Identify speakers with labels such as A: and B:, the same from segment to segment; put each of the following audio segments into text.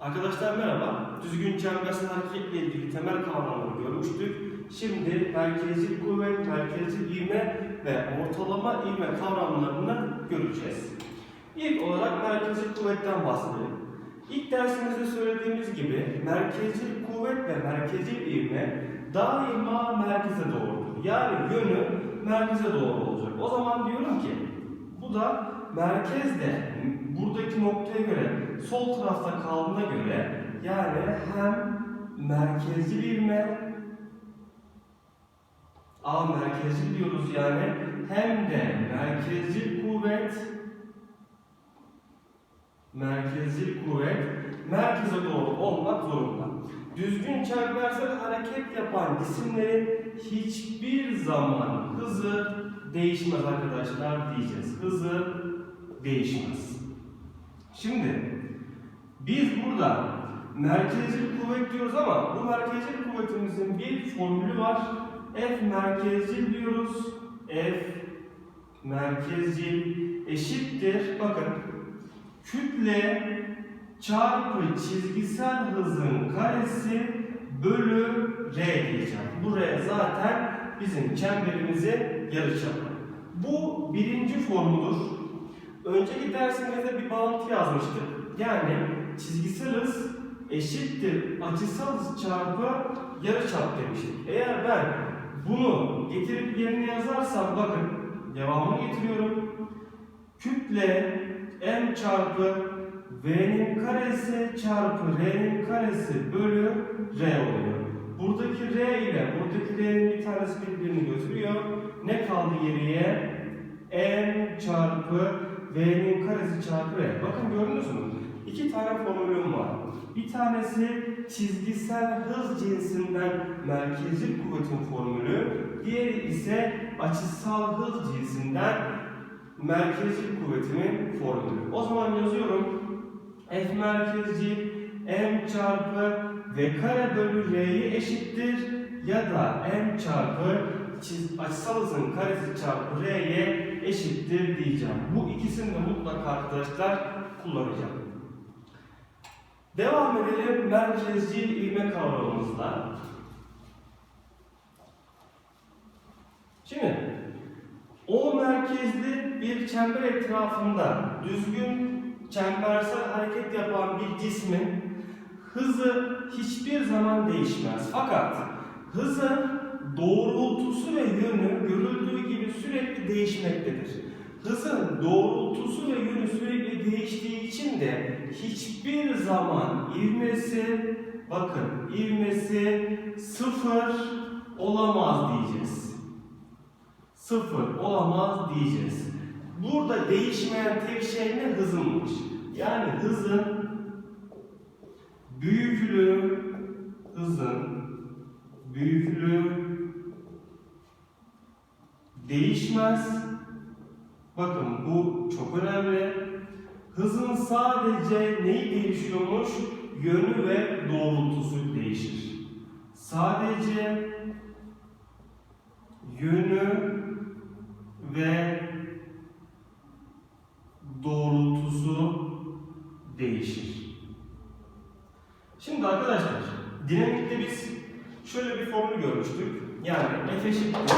A: Arkadaşlar merhaba. Düzgün çembersel hareketle ilgili temel kavramları görmüştük. Şimdi merkezi kuvvet, merkezi ivme ve ortalama ivme kavramlarını göreceğiz. İlk olarak merkezi kuvvetten bahsedelim. İlk dersimizde söylediğimiz gibi merkezi kuvvet ve merkezi ivme daima merkeze doğrudur. Yani yönü merkeze doğru olacak. O zaman diyorum ki bu da merkezde buradaki noktaya göre sol tarafta kaldığına göre yani hem merkezli ivme A merkezli diyoruz yani hem de merkezli kuvvet merkezli kuvvet merkeze doğru olmak zorunda. Düzgün çembersel hareket yapan cisimlerin hiçbir zaman hızı değişmez arkadaşlar diyeceğiz. Hızı değişmez. Şimdi biz burada merkezli kuvvet diyoruz ama bu merkezli kuvvetimizin bir formülü var. F merkezli diyoruz. F merkezli eşittir. Bakın kütle çarpı çizgisel hızın karesi bölü r diyeceğim. Bu r zaten bizim çemberimizin yarıçapı. Bu birinci formüldur. Önceki dersimizde bir bağıntı yazmıştık. Yani çizgisel hız eşittir açısal hız çarpı yarıçap demiştik. Eğer ben bunu getirip yerine yazarsam bakın devamını getiriyorum. Kütle m çarpı v'nin karesi çarpı r'nin karesi bölü r oluyor. Buradaki r ile buradaki r'nin bir tanesi birbirini götürüyor. Ne kaldı geriye? m çarpı v'nin karesi çarpı r. Bakın gördünüz mü? İki tane formülüm var. Bir tanesi çizgisel hız cinsinden merkezi kuvvetin formülü, diğeri ise açısal hız cinsinden merkezi kuvvetimin formülü. O zaman yazıyorum. F merkezci m çarpı v kare bölü r'yi eşittir ya da m çarpı açısal hızın karesi çarpı r'ye eşittir diyeceğim. Bu ikisini de mutlaka arkadaşlar kullanacağım. Devam edelim merkezci ivme kavramımızla. Şimdi o merkezli bir çember etrafında düzgün çembersel hareket yapan bir cismin hızı hiçbir zaman değişmez. Fakat hızın doğrultusu ve yönü görüldüğü gibi sürekli değişmektedir. Hızın doğrultusu ve yönü sürekli değiştiği için de hiçbir zaman ivmesi, bakın ivmesi sıfır olamaz diyeceğiz. Sıfır olamaz diyeceğiz. Burada değişmeyen tek şey ne? Hızınmış. Yani hızın büyüklüğü, hızın büyüklüğü değişmez. Bakın bu çok önemli. Hızın sadece neyi değişiyormuş? Yönü ve doğrultusu değişir. Sadece yönü ve doğrultusu değişir. Şimdi arkadaşlar, dinamikte biz şöyle bir formül görmüştük. Yani F eşittir,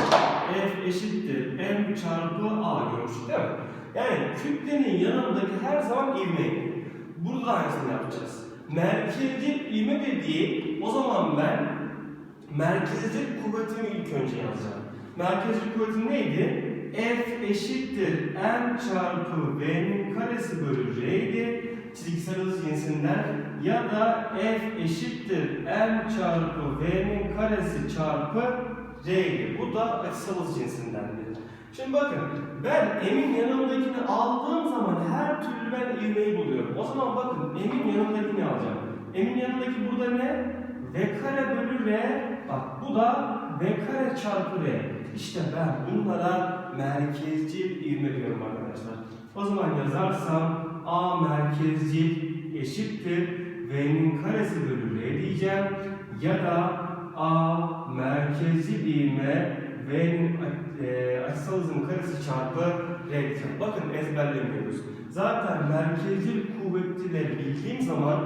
A: F eşittir M çarpı A görmüştük değil mi? Yani kütlenin yanındaki her zaman ivme. Burada da aynısını yapacağız. Merkezci ivme dediği, o zaman ben merkezci kuvvetimi ilk önce yazacağım. Merkezci kuvvetim neydi? F eşittir M çarpı V'nin karesi bölü R'ydi. Çizgisel hız cinsinden ya da F eşittir M çarpı V'nin karesi çarpı R'ydi. Bu da açısal hız cinsindendir. Şimdi bakın ben M'in yanındakini aldığım zaman her türlü ben ivmeyi buluyorum. O zaman bakın M'in yanındakini alacağım. M'in yanındaki burada ne? V kare bölü R. Bak bu da V kare çarpı R. İşte ben bunlara merkezcil ivme diyorum arkadaşlar. O zaman yazarsam A merkezcil eşittir V'nin karesi bölü R diyeceğim. Ya da A merkezcil ivme V'nin e, açısal hızın karesi çarpı R. Bakın ezberlemiyoruz. Zaten merkezcil kuvvetleri bildiğim zaman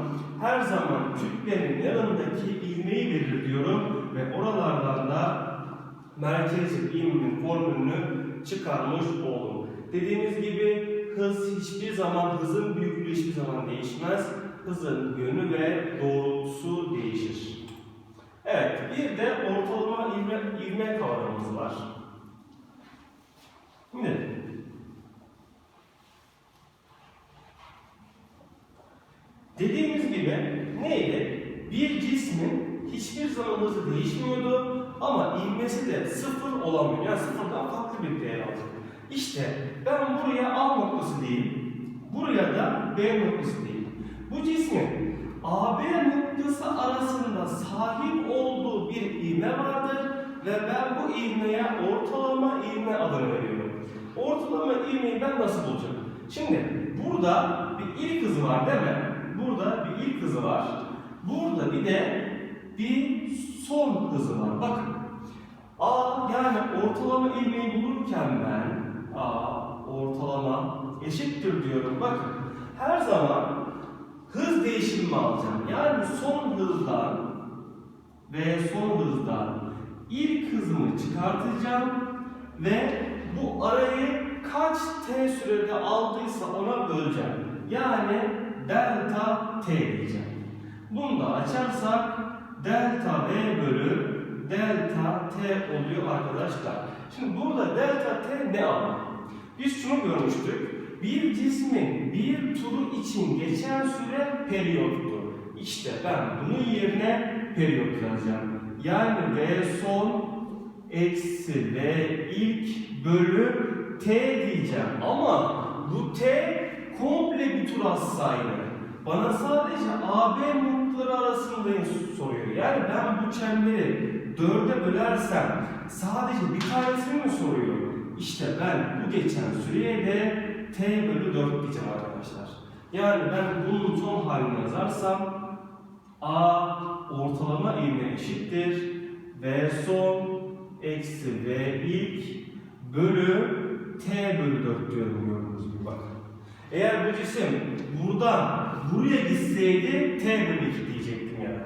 A: her zaman kütlenin yanındaki ivmeyi verir diyorum ve oralardan da merkezi ivmenin formülünü çıkarmış oldum. Dediğimiz gibi hız hiçbir zaman, hızın büyüklüğü hiçbir zaman değişmez. Hızın yönü ve doğrultusu değişir. Evet, bir de ortalama ivme, ivme kavramımız var. Şimdi, dediğimiz gibi neydi? Bir cismin hiçbir zaman hızı değişmiyordu ama ivmesi de sıfır olamıyor. Yani sıfırdan farklı bir değer alacak. İşte ben buraya A noktası diyeyim, buraya da B noktası diyeyim. Bu cismin AB noktası arasında sahip ivme vardır ve ben bu ivmeye ortalama ivme adını veriyorum. Ortalama ivmeyi ben nasıl bulacağım? Şimdi burada bir ilk hızı var değil mi? Burada bir ilk hızı var. Burada bir de bir son hızı var. Bakın. A yani ortalama ivmeyi bulurken ben A ortalama eşittir diyorum. Bakın. Her zaman hız değişimi alacağım. Yani son hızdan ve son hızdan ilk hızımı çıkartacağım ve bu arayı kaç t sürede aldıysa ona böleceğim. Yani delta t diyeceğim. Bunu da açarsak delta v bölü delta t oluyor arkadaşlar. Şimdi burada delta t ne ama? Biz şunu görmüştük. Bir cismin bir turu için geçen süre periyottur. İşte ben bunun yerine periyot yazacağım. Yani v son eksi v ilk bölü t diyeceğim. Ama bu t komple bir tur sayılır. Bana sadece AB noktaları arasında soruyor. Yani ben bu çemberi dörde bölersem sadece bir tanesini mi soruyor? İşte ben bu geçen süreye de t bölü 4 diyeceğim arkadaşlar. Yani ben bunun son halini yazarsam a ortalama ivme eşittir v son eksi v ilk bölü t bölü 4 diyorum gördüğünüz gibi bakın. Eğer bu cisim buradan buraya gitseydi t bölü 2 diyecektim yani.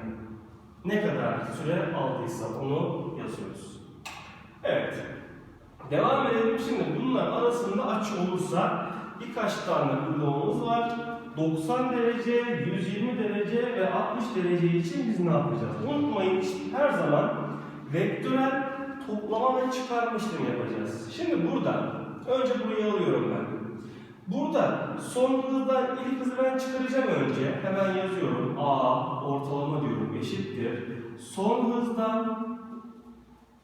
A: Ne kadar süre aldıysa onu yazıyoruz. Evet. Devam edelim şimdi. Bunlar arasında açı olursa birkaç tane uygulamamız var. 90 derece, 120 derece ve 60 derece için biz ne yapacağız? Unutmayın her zaman vektörel toplama ve çıkarma işlemi yapacağız. Şimdi burada, önce burayı alıyorum ben. Burada son hızdan ilk hızı ben çıkaracağım önce. Hemen yazıyorum. A ortalama diyorum eşittir. Son hızdan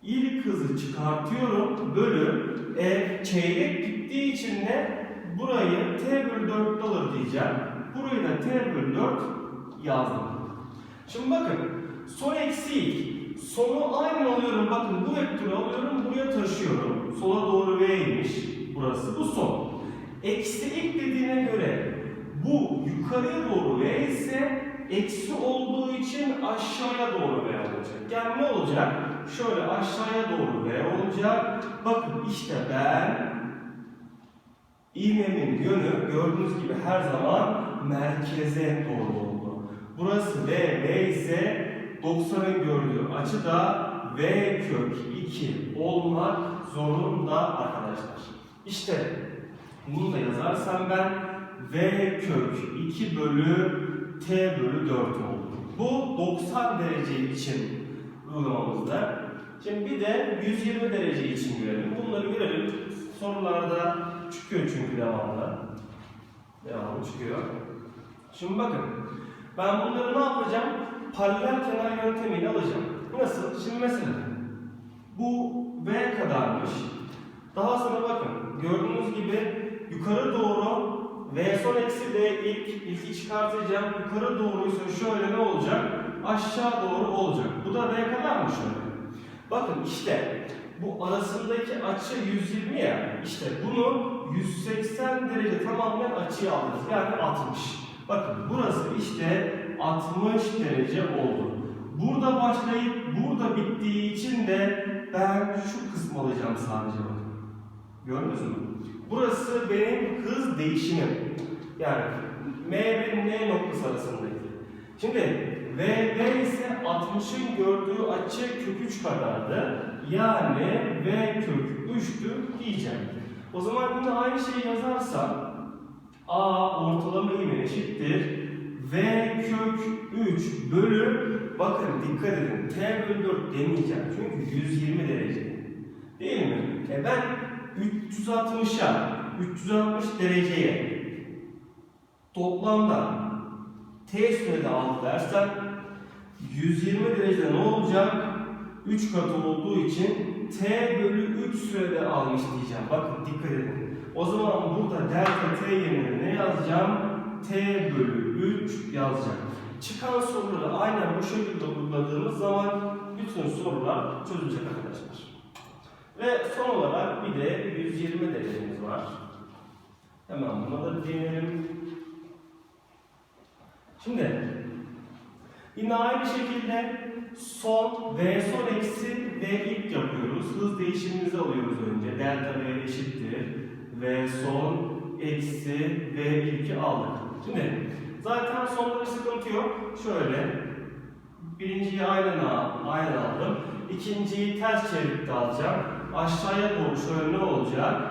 A: ilk hızı çıkartıyorum. Bölü e çeyrek gittiği için de burayı t bölü 4 alır diyeceğim. Burayı da t bölü 4 yazdım. Şimdi bakın son eksi ilk. Sonu aynı alıyorum. Bakın bu vektörü alıyorum. Buraya taşıyorum. Sola doğru v'ymiş. Burası bu son. Eksi ilk dediğine göre bu yukarıya doğru v ise eksi olduğu için aşağıya doğru v olacak. Yani ne olacak? Şöyle aşağıya doğru v olacak. Bakın işte ben ivmemin yönü gördüğünüz gibi her zaman merkeze doğru oldu. Burası v, v ise 90'ın gördüğü açı da v kök 2 olmak zorunda arkadaşlar. İşte bunu da yazarsam ben v kök 2 bölü t bölü 4 oldu. Bu 90 derece için uygulamamızda. Şimdi bir de 120 derece için görelim. Bunları görelim. Sorularda çıkıyor çünkü devamlı. Devamlı çıkıyor. Şimdi bakın. Ben bunları ne yapacağım? Paralel kenar yöntemiyle alacağım. Nasıl? Şimdi mesela bu v kadarmış. Daha sonra bakın. Gördüğünüz gibi yukarı doğru V son eksi V ilk, ilki çıkartacağım. Yukarı doğruysa şöyle ne olacak? Aşağı doğru olacak. Bu da V kadar mı şöyle? Bakın işte bu arasındaki açı 120 ya. İşte bunu 180 derece tamamen açıya alırız. Yani 60. Bakın burası işte 60 derece oldu. Burada başlayıp burada bittiği için de ben şu kısmı alacağım sadece bakın. Gördünüz mü? Burası benim hız değişimim. Yani M ve N noktası arasındaki. Şimdi VB ise 60'ın gördüğü açı kök 3 kadardı. Yani V kök 3'tü diyeceğim. O zaman yine aynı şeyi yazarsam A ortalama ivme eşittir. V kök 3 bölü bakın dikkat edin T bölü 4 demeyeceğim çünkü 120 derece. Değil mi? E ben 360'a 360 dereceye toplamda T sürede aldı dersen 120 derecede ne olacak? 3 katı olduğu için T bölü 3 sürede almış diyeceğim. Bakın dikkat edin. O zaman burada delta T yerine ne yazacağım? T bölü 3 yazacağım. Çıkan soruları aynen bu şekilde uyguladığımız zaman bütün sorular çözülecek arkadaşlar. Ve son olarak bir de 120 derecemiz var. Hemen buna da değinelim. Şimdi yine aynı şekilde son v son eksi v ilk yapıyoruz. Hız değişimimizi alıyoruz önce. Delta v eşittir. v son eksi v ilki aldık. Şimdi zaten sonda bir sıkıntı yok. Şöyle birinciyi aynen, aynen aldım. İkinciyi ters çevirip de alacağım. Aşağıya doğru şöyle ne olacak?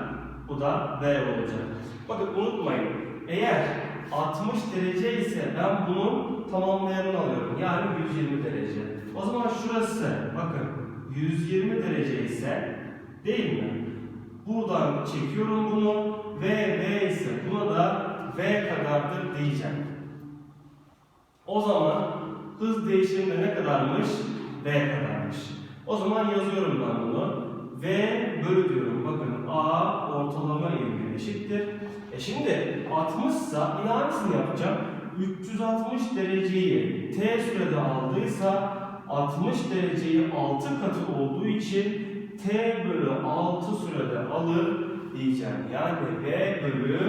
A: Bu da v olacak. Bakın unutmayın. Eğer 60 derece ise ben bunun tamamlayanını alıyorum. Yani 120 derece. O zaman şurası bakın 120 derece ise değil mi? Buradan çekiyorum bunu ve V ise buna da V kadardır diyeceğim. O zaman hız değişiminde ne kadarmış? V kadarmış. O zaman yazıyorum ben bunu. V bölü diyorum. Bakın A ortalama ivme eşittir. E şimdi 60 ise yine yapacağım? 360 dereceyi T sürede aldıysa 60 dereceyi 6 katı olduğu için T bölü 6 sürede alır diyeceğim. Yani V bölü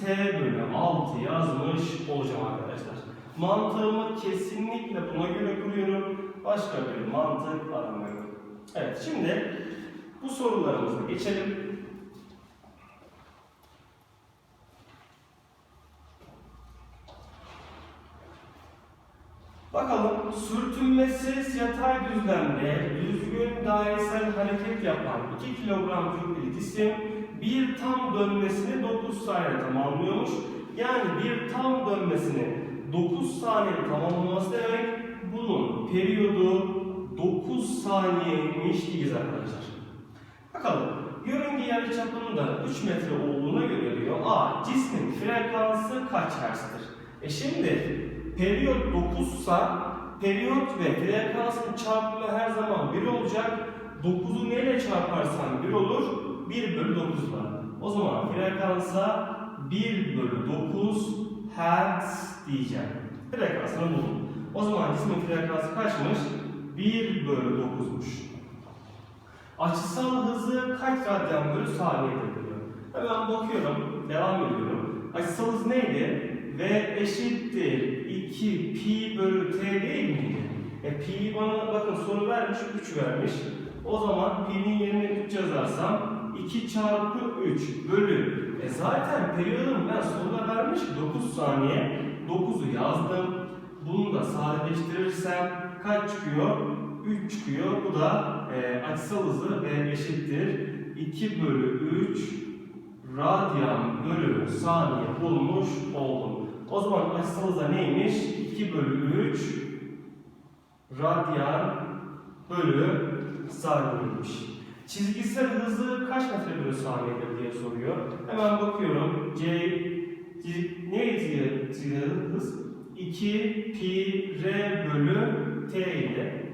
A: T bölü 6 yazmış olacağım arkadaşlar. Mantığımı kesinlikle buna göre kuruyorum. Başka bir mantık aramıyorum. Evet şimdi bu sorularımıza geçelim. Bakalım sürtünmesiz yatay düzlemde düzgün dairesel hareket yapan 2 kilogram kütleli cisim bir tam dönmesini 9 saniye tamamlıyormuş. Yani bir tam dönmesini 9 saniye tamamlaması demek bunun periyodu 9 saniyeymiş diyeceğiz arkadaşlar. Bakalım yörünge yarıçapının da 3 metre olduğuna göre diyor A cismin frekansı kaç hertz'tir? E şimdi periyot 9 sa periyot ve frekansın çarpımı her zaman 1 olacak. 9'u neyle çarparsan 1 olur? 1 bölü 9 var. O zaman frekansa 1 bölü 9 Hz diyeceğim. Frekansını buldum. O zaman cismin frekansı kaçmış? 1 bölü 9'muş. Açısal hızı kaç radyan bölü saniyedir diyor. Hemen bakıyorum, devam ediyorum. Açısal hız neydi? V eşittir 2 pi bölü t değil miydi? E pi bana bakın soru vermiş 3 vermiş. O zaman pi'nin yerine 3 yazarsam 2 çarpı 3 bölü. E zaten periyodum ben soruda vermiş 9 saniye. 9'u yazdım. Bunu da sadeleştirirsem kaç çıkıyor? 3 çıkıyor. Bu da e, açısal hızı V eşittir. 2 bölü 3 radyan bölü saniye bulmuş oldum. O zaman açısal hızı neymiş? 2 bölü 3 radyan bölü saniyeymiş. Çizgisel hızı kaç metre bölü saniyedir diye soruyor. Hemen bakıyorum. C neydi çizgisel hız? 2 pi r bölü t ile.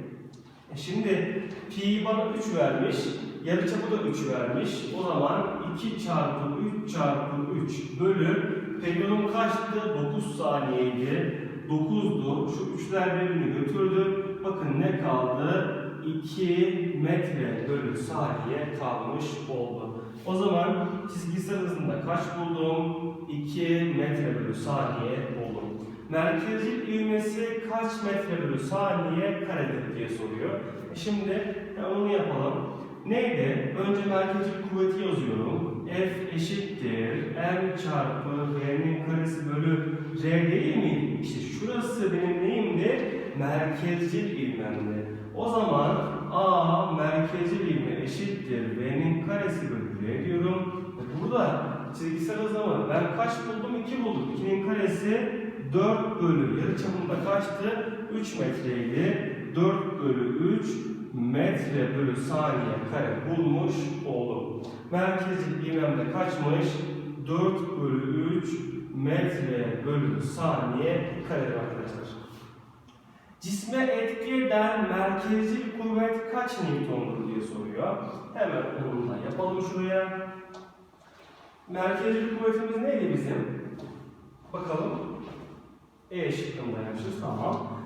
A: E şimdi pi bana 3 vermiş. Yarıçapı da 3 vermiş. O zaman 2 çarpı 3 çarpı 3 bölü periyodum kaçtı? 9 saniyeydi. 9'du. Şu üçler birbirini götürdü. Bakın ne kaldı? 2 metre bölü saniye kalmış oldu. O zaman çizgisel hızında kaç buldum? 2 metre bölü saniye buldum. Merkezcil ivmesi kaç metre bölü saniye karedir diye soruyor. E şimdi onu yapalım. Neydi? Önce merkezcil kuvveti yazıyorum. F eşittir m çarpı v'nin karesi bölü r değil mi? İşte şurası benim neyimdi? Merkezcil ivmemdi. O zaman A merkezcil ivme eşittir. V'nin karesi bölü R diyorum. Burada çizgisel hızımı ben kaç buldum? 2 buldum. 2'nin karesi 4 bölü yarı çapında kaçtı? 3 metreydi. 4 bölü 3 metre bölü saniye kare bulmuş oldum. Merkezcil ivmem kaçmış? 4 bölü 3 metre bölü saniye kare arkadaşlar. Cisme etki eden merkezcil kuvvet kaç Newton'dur diye soruyor. Hemen onu yapalım şuraya. Merkezcil kuvvetimiz neydi bizim? Bakalım. E şıkkındaymışız. Tamam.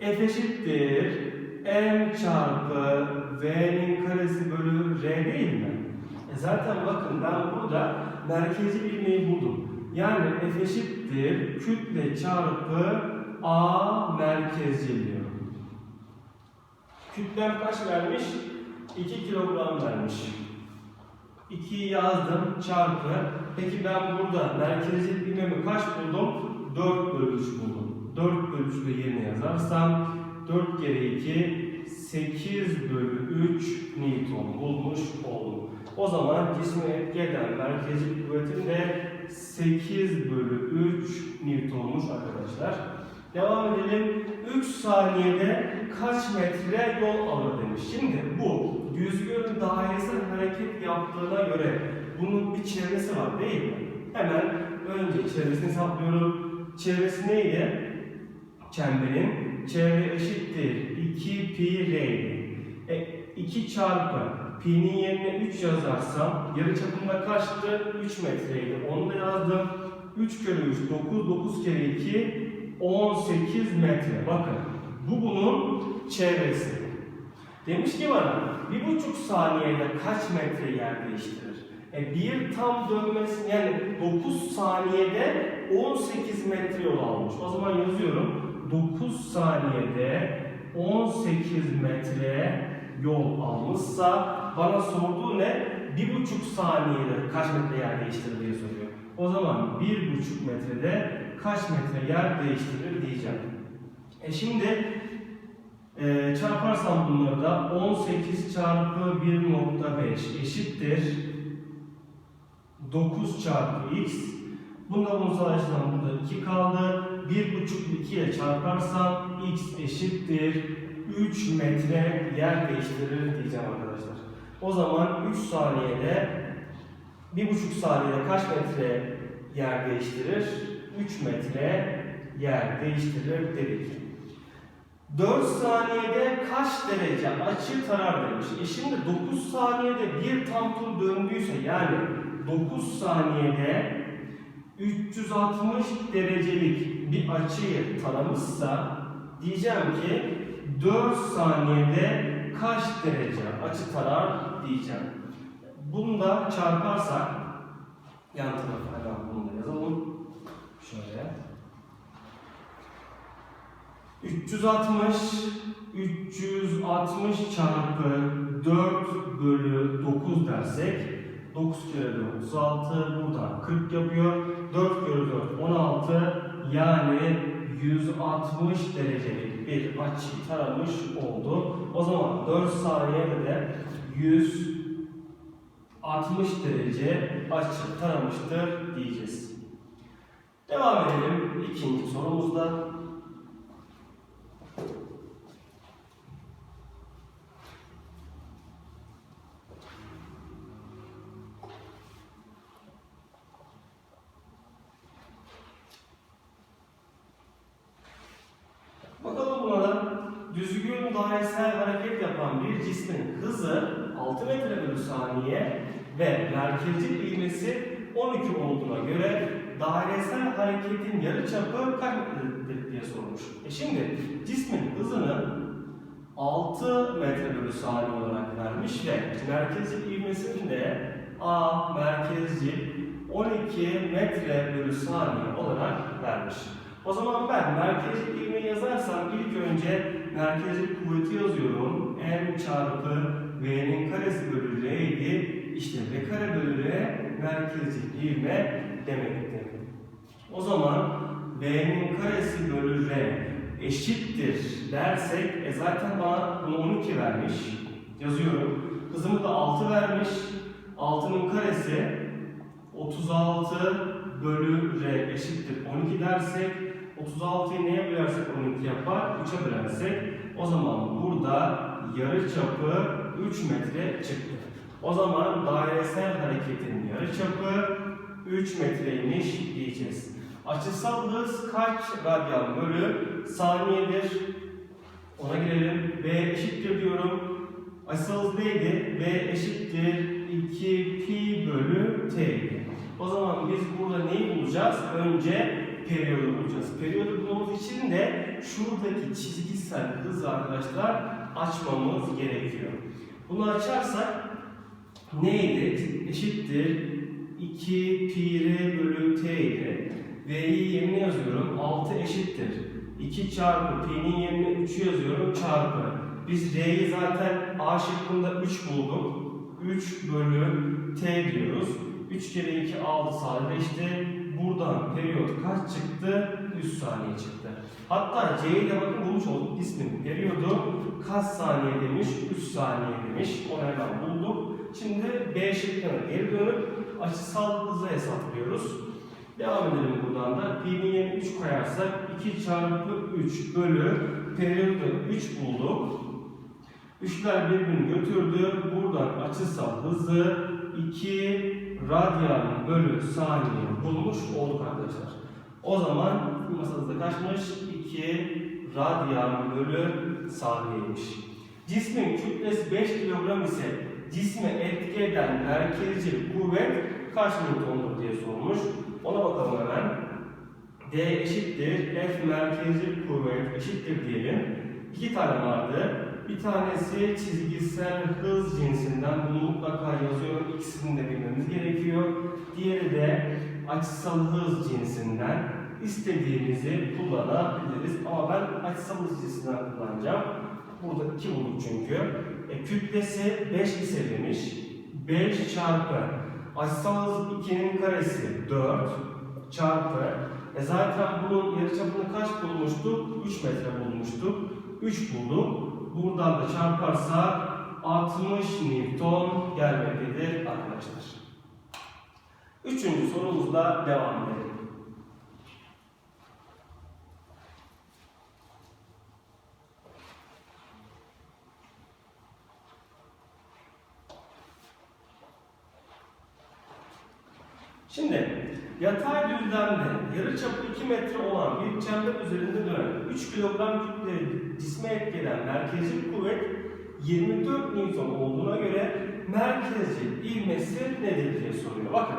A: F eşittir m çarpı v'nin karesi bölü r değil mi? E zaten bakın ben burada merkezi ilmeği buldum. Yani F eşittir kütle çarpı A merkezci diyorum. Kütlem kaç vermiş? 2 kilogram vermiş. 2'yi yazdım çarpı. Peki ben burada merkezi ilmeğimi kaç buldum? 4 bölü 3 buldum. 4 bölü 3'ü de yerine yazarsam 4 kere 2 8 bölü 3 Newton bulmuş oldum. O zaman cisme etki eden merkezi kuvvetim de 8 bölü 3 Newton'muş arkadaşlar. Devam edelim. 3 saniyede kaç metre yol alır demiş. Şimdi bu düzgün dairesel hareket yaptığına göre bunun bir çevresi var değil mi? Hemen önce çevresini hesaplıyorum. Çevresi neydi? Çemberin çevre eşittir 2 pi r. E, 2 çarpı pi'nin yerine 3 yazarsam yarı çapında kaçtı? 3 metreydi. Onu da yazdım. 3 kere 3 9 9 kere 2 18 metre. Bakın bu bunun çevresi. Demiş ki bana bir buçuk saniyede kaç metre yer değiştirir? E bir tam dönmesi yani 9 saniyede 18 metre yol almış. O zaman yazıyorum 9 saniyede 18 metre yol almışsa bana sorduğu ne? Bir buçuk saniyede kaç metre yer değiştirir diye soruyor. O zaman bir buçuk metrede kaç metre yer değiştirir diyeceğim. E şimdi e, çarparsam bunları da 18 çarpı 1.5 eşittir 9 çarpı x. Bunda bunu sadeleştirsem burada 2 kaldı. 1.5 2 ile çarparsam x eşittir 3 metre yer değiştirir diyeceğim arkadaşlar. O zaman 3 saniyede 1.5 saniyede kaç metre yer değiştirir? 3 metre yer değiştirir dedik. 4 saniyede kaç derece açı tarar demiş. E şimdi 9 saniyede bir tam tur döndüyse yani 9 saniyede 360 derecelik bir açıyı taramışsa diyeceğim ki 4 saniyede kaç derece açı tarar diyeceğim. Bunu da çarparsak yan tarafa hemen bunu da yazalım. Şöyle. 360 360 çarpı 4 bölü 9 dersek 9 kere 4 36 buradan 40 yapıyor. 4 kere 4 16 yani 160 derecelik bir açı taramış oldu. O zaman 4 saniyede de 160 derece açı taramıştır diyeceğiz. Devam edelim ikinci sorumuzda. Bakalım buna da dairesel hareket yapan bir cismin hızı 6 metre bölü saniye ve merkezcil ivmesi 12 olduğuna göre dairesel hareketin yarıçapı kaç metredir diye sormuş. E şimdi cismin hızını 6 metre bölü saniye olarak vermiş ve merkezcil ivmesini de A merkezcil 12 metre bölü saniye olarak vermiş. O zaman ben merkezi ivmeyi yazarsam ilk önce merkezi kuvveti yazıyorum. M çarpı V'nin karesi bölü R idi. İşte V kare bölü R merkezi ivme demektir. O zaman V'nin karesi bölü R eşittir dersek e zaten bana bunu 12 vermiş. Yazıyorum. Hızımı da 6 vermiş. 6'nın karesi 36 bölü R eşittir 12 dersek 36'yı neye bölersek 12 yapar? 3'e bölersek o zaman burada yarıçapı 3 metre çıktı. O zaman dairesel hareketin yarıçapı 3 metreymiş diyeceğiz. Açısal hız kaç radyan bölü saniyedir? Ona girelim. V eşittir diyorum. Açısal hız neydi? V eşittir 2 pi bölü t. O zaman biz burada neyi bulacağız? Önce periyodu bulacağız. Periyodu bulmamız için de şuradaki çizgisel hızı arkadaşlar açmamız gerekiyor. Bunu açarsak neydi? Eşittir 2 pi r bölü t idi. V'yi yerine yazıyorum. 6 eşittir. 2 çarpı pi'nin yerine 3'ü yazıyorum çarpı. Biz r'yi zaten a şıkkında 3 bulduk. 3 bölü t diyoruz. 3 kere 2 6 sadeleşti. Buradan periyot kaç çıktı? 3 saniye çıktı. Hatta C'yi de bakın bulmuş olduk ismin. Periyodu kaç saniye demiş? 3 saniye demiş. Onu hemen bulduk. Şimdi B şıkkına geri dönüp açısal hızı hesaplıyoruz. Devam edelim buradan da. Pi'nin yerine 3 koyarsak 2 çarpı 3 bölü periyodu 3 bulduk. Üçler birbirini götürdü. Buradan açısal hızı 2 radyan bölü saniye bulmuş olduk arkadaşlar. O zaman masamızda kaçmış? 2 radyan bölü saniyeymiş. Cismin kütlesi 5 kilogram ise cisme etki eden merkezcil kuvvet kaç newtondur diye sormuş. Ona bakalım hemen. D eşittir F merkezcil kuvvet eşittir diyelim. İki tane vardı. Bir tanesi çizgisel hız cinsinden. Bunu mutlaka yazıyorum. İkisini de bilmemiz gerekiyor. Diğeri de açısal hız cinsinden. İstediğimizi kullanabiliriz. Ama ben açısal hız cinsinden kullanacağım. Burada 2 bulduk çünkü. E, kütlesi 5 ise demiş. 5 çarpı açısal hız 2'nin karesi 4 çarpı e zaten bunun yarıçapını kaç bulmuştuk? 3 metre bulmuştuk. 3 bulduk. Buradan da çarparsak 60 Newton gelmektedir arkadaşlar. Üçüncü sorumuzla devam edelim. Şimdi yatay düzlemde yarıçapı 2 metre olan bir çember üzerinde dönen 3 kilogram kütleli cisme etkilen merkezcil kuvvet 24 Newton olduğuna göre merkezcil ivmesi nedir diye soruyor. Bakın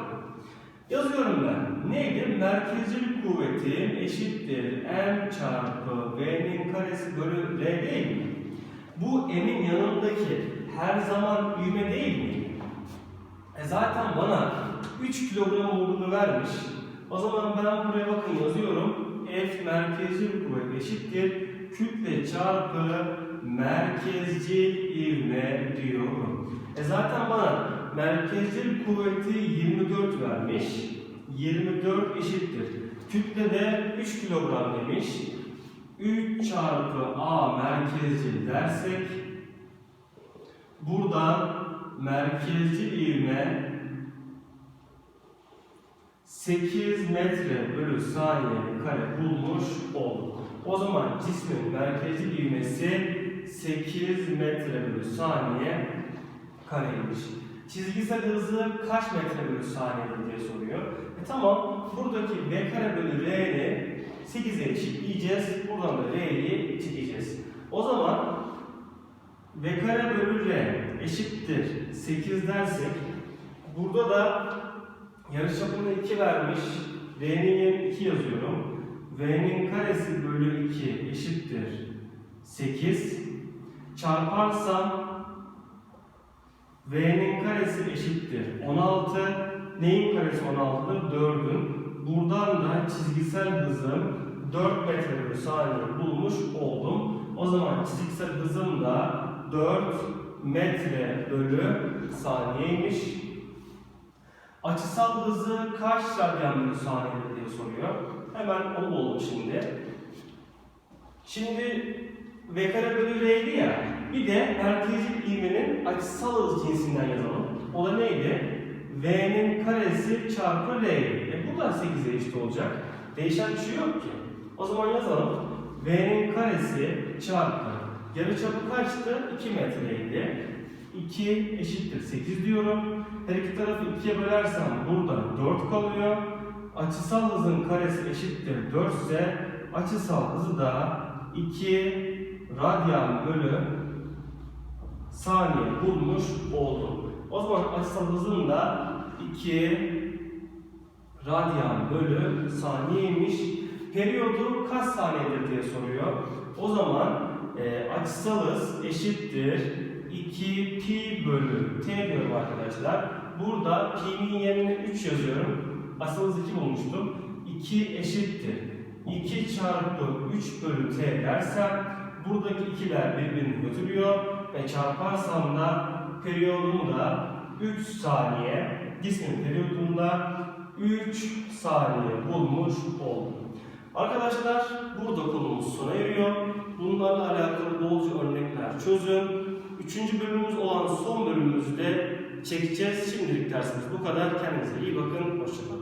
A: yazıyorum ben. Neydi? Merkezcil kuvvetim eşittir m çarpı v'nin karesi bölü r değil mi? Bu m'in yanındaki her zaman ivme değil mi? E zaten bana 3 kilogram olduğunu vermiş. O zaman ben buraya bakın yazıyorum. F merkezcil kuvvet eşittir. Kütle çarpı merkezcil ivme diyorum. E zaten bana merkezcil kuvveti 24 vermiş. 24 eşittir. Kütle de 3 kilogram demiş. 3 çarpı A merkezcil dersek buradan merkezcil ivme 8 metre bölü saniye kare bulmuş olduk. O zaman cismin merkezi ivmesi 8 metre bölü saniye kareymiş. Çizgisel hızı kaç metre bölü saniye diye soruyor. E tamam, buradaki v kare bölü r'ni 8'e eşitleyeceğiz. Buradan da r'yi çekeceğiz. O zaman v kare bölü r eşittir 8 dersek burada da Yarıçapını 2 vermiş. V'nin yerine 2 yazıyorum. V'nin karesi bölü 2 eşittir 8. Çarparsam V'nin karesi eşittir 16. Neyin karesi 16'dır? 4'ün. Buradan da çizgisel hızım 4 metre bölü saniye bulmuş oldum. O zaman çizgisel hızım da 4 metre bölü saniyeymiş. Açısal hızı kaç radyan bölü saniyedir diye soruyor. Hemen onu buldum şimdi. Şimdi V kare bölü R'ydi ya. Bir de merkezi ivmenin açısal hız cinsinden yazalım. O da neydi? V'nin karesi çarpı R'ydi. E bu da 8'e eşit olacak. Değişen bir şey yok ki. O zaman yazalım. V'nin karesi çarpı yarıçapı kaçtı? 2 metreydi. 2 eşittir 8 diyorum. Her iki tarafı 2'ye bölersem burada 4 kalıyor. Açısal hızın karesi eşittir 4 ise açısal hızı da 2 radyan bölü saniye bulmuş oldum. O zaman açısal hızım da 2 radyan bölü saniyeymiş. Periyodu kaç saniyedir diye soruyor. O zaman e, açısal hız eşittir 2 pi bölü t diyorum arkadaşlar. Burada pi'nin yerine 3 yazıyorum. Asıl hız 2 bulmuştum. 2 eşittir. 2 çarpı 3 bölü t dersem buradaki ikiler birbirini götürüyor ve çarparsam da periyodumu da 3 saniye cismin periyodunda 3 saniye bulmuş oldum. Arkadaşlar burada konumuz sona eriyor. Bunlarla alakalı bolca örnekler çözün. Üçüncü bölümümüz olan son bölümümüzü de çekeceğiz. Şimdilik dersimiz bu kadar. Kendinize iyi bakın. Hoşçakalın.